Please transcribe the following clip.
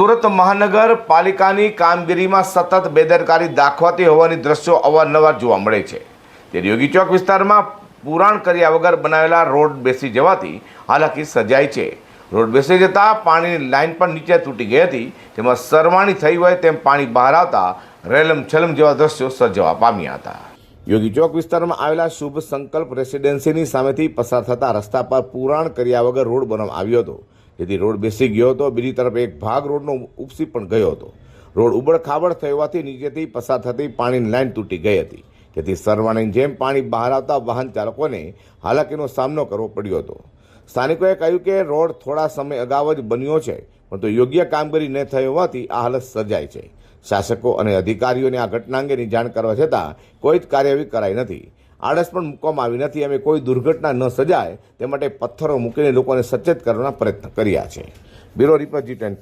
સુરત મહાનગરપાલિકાની કામગીરીમાં સતત બેદરકારી દાખવાતી હોવાની દ્રશ્યો અવારનવાર જોવા મળે છે. તે યોગી ચોક વિસ્તારમાં પુરાણ કર્યા વગર બનાવેલા રોડ બેસી જવાથી હાલાકી સર્જાઈ છે. રોડ બેસી જતાં પાણીની લાઇન પણ નીચે તૂટી ગઈ હતી. તેમાં સરવાણી થઈ હોય તેમ પાણી બહાર આવતા રેલમ છલમ જેવા દ્રશ્યો સજવા પામ્યા હતા. યોગી ચોક વિસ્તારમાં આવેલા શુભ સંકલ્પ રેસિડેન્સીની સામેથી પસાર થતા રસ્તા પર પુરાણ કર્યા વગર રોડ બનાવવામાં આવ્યો હતો. જેથી રોડ બેસી ગયો હતો બીજી તરફ એક ભાગ રોડનો ઉપસી પણ ગયો હતો રોડ ઉબડ ખાબડ થયો હોવાથી નીચેથી પસાર થતી પાણીની લાઇન તૂટી ગઈ હતી જેથી સરવાણીની જેમ પાણી બહાર આવતા વાહન ચાલકોને હાલાકીનો સામનો કરવો પડ્યો હતો। સ્થાનિકોએ કહ્યું કે રોડ થોડા સમય અગાઉ જ બન્યો છે, પરંતુ યોગ્ય કામગીરી ન થઈ હોવાથી આ હાલત સર્જાય છે। શાસકો અને અધિકારીઓને આ ઘટના અંગેની જાણ કરવા છતાં કોઈ જ કાર્યવાહી કરાઈ નથી। આળસ પણ મૂકવામાં આવી નથી. અમે કોઈ દુર્ઘટના ન સજાય તે માટે પથ્થરો મૂકીને લોકોને સચેત કરવાના પ્રયત્ન કર્યા છે. બ્યુરો રિપોર્ટ જી ટેન